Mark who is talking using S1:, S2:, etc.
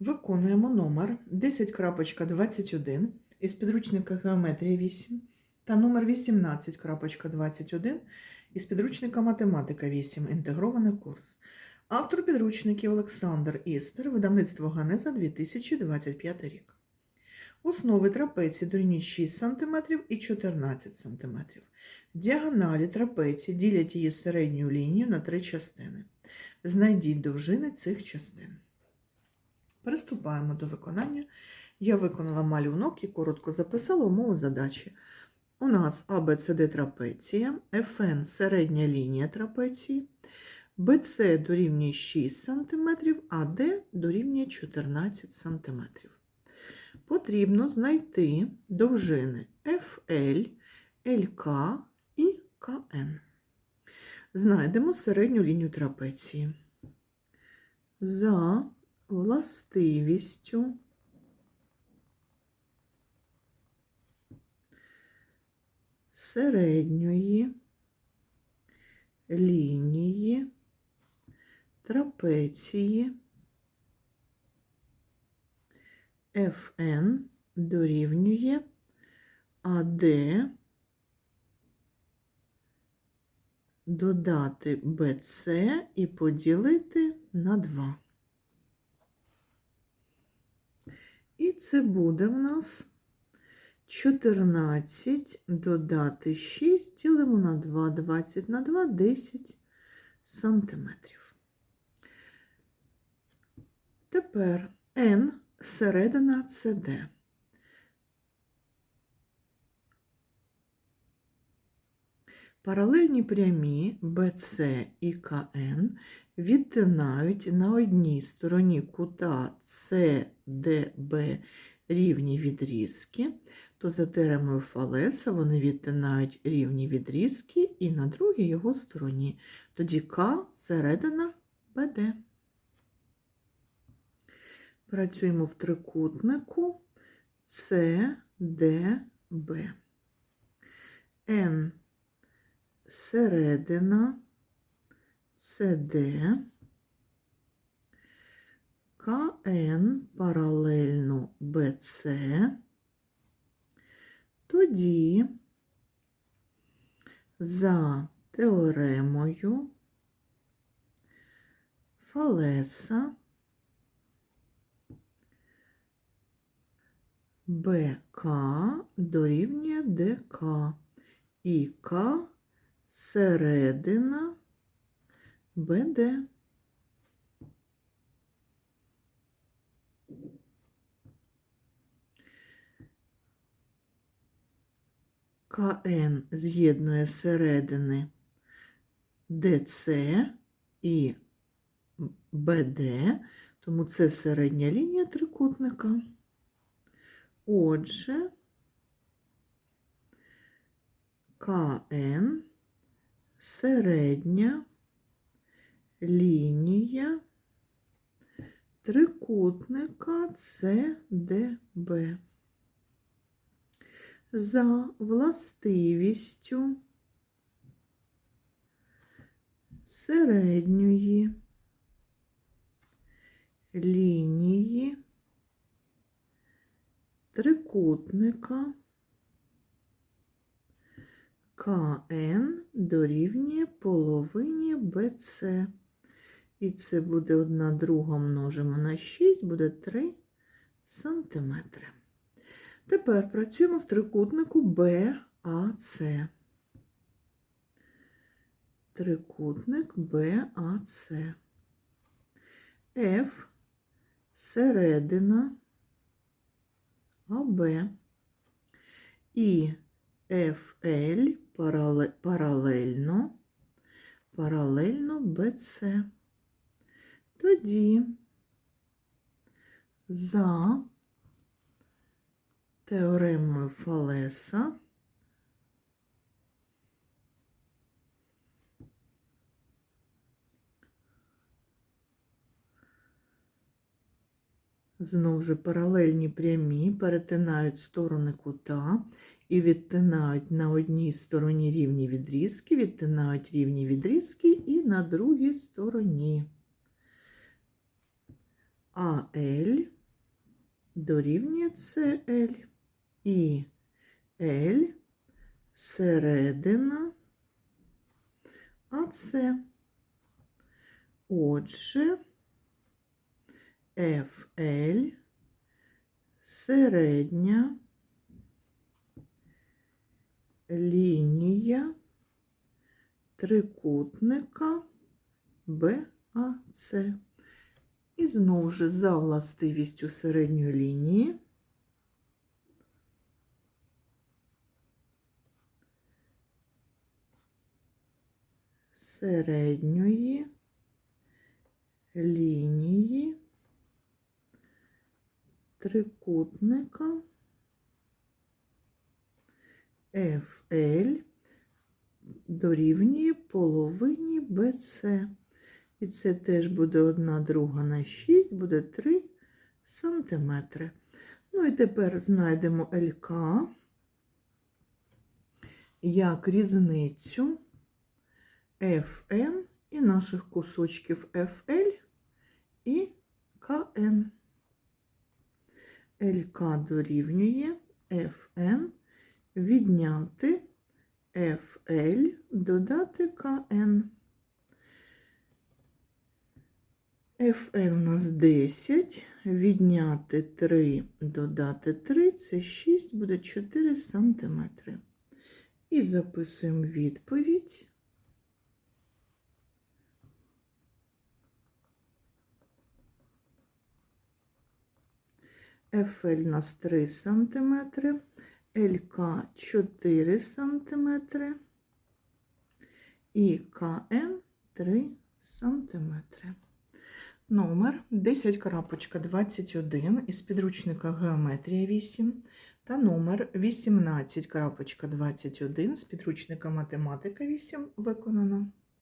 S1: Виконуємо номер 10.21 із підручника Геометрія 8 та номер 18.21 із підручника Математика 8. Інтегрований курс. Автор підручників Олександр Істер, видавництво Ганеза 2025 рік. Основи трапеції дорівнюють 6 см і 14 см. Діагоналі трапеції ділять її середню лінію на три частини. Знайдіть довжини цих частин. Приступаємо до виконання. Я виконала малюнок і коротко записала умову задачі. У нас ABCD трапеція, FN середня лінія трапеції, BC дорівнює 6 см, а D дорівнює 14 см. Потрібно знайти довжини FL, LK і KN. Знайдемо середню лінію трапеції. За властивістю середньої лінії трапеції FN дорівнює АД додати BC і поділити на 2. І це буде в нас 14 додати 6, ділимо на 2, 20 на 2, 10 сантиметрів. Тепер N середина CD. Паралельні прямі BC і КН відтинають на одній стороні кута CDB рівні відрізки, то за теремою Фалеса вони відтинають рівні відрізки і на другій його стороні. Тоді К середина БД. Працюємо в трикутнику CDB. N середина CD, КН паралельно BC, тоді за теоремою Фалеса БК дорівнює ДК і К середина БД. КН з'єднує середини ДЦ і БД, тому це середня лінія трикутника. Отже, КН середня лінія трикутника СДБ. За властивістю середньої лінії трикутника КН дорівнює половині БЦ. І це буде 1 друга множимо на 6, буде 3 сантиметри. Тепер працюємо в трикутнику БАЦ. Трикутник БАЦ. F середина АБ. І парале- паралельно, паралельно BC. Тоді за теоремою Фалеса Знову ж паралельні прямі перетинають сторони кута і відтинають на одній стороні рівні відрізки, відтинають рівні відрізки і на другій стороні. АЛ дорівнює СЛ і L середина АС. Отже, FL середня лінія трикутника БАЦ. І знову ж за властивістю середньої лінії середньої лінії трикутника FL дорівнює половині BC. І це теж буде 1 друга на 6, буде 3 сантиметри. Ну і тепер знайдемо ЛК як різницю FN і наших кусочків FL і КН. ЛК дорівнює FN відняти FL додати КН. FN у нас 10, відняти 3, додати 3, це 6, буде 4 сантиметри. І записуємо відповідь. FL у нас 3 сантиметри, ЛК 4 сантиметри і КН 3 сантиметри. Номер 10.21 із підручника Геометрія 8 та номер 18.21 з підручника Математика 8 виконано.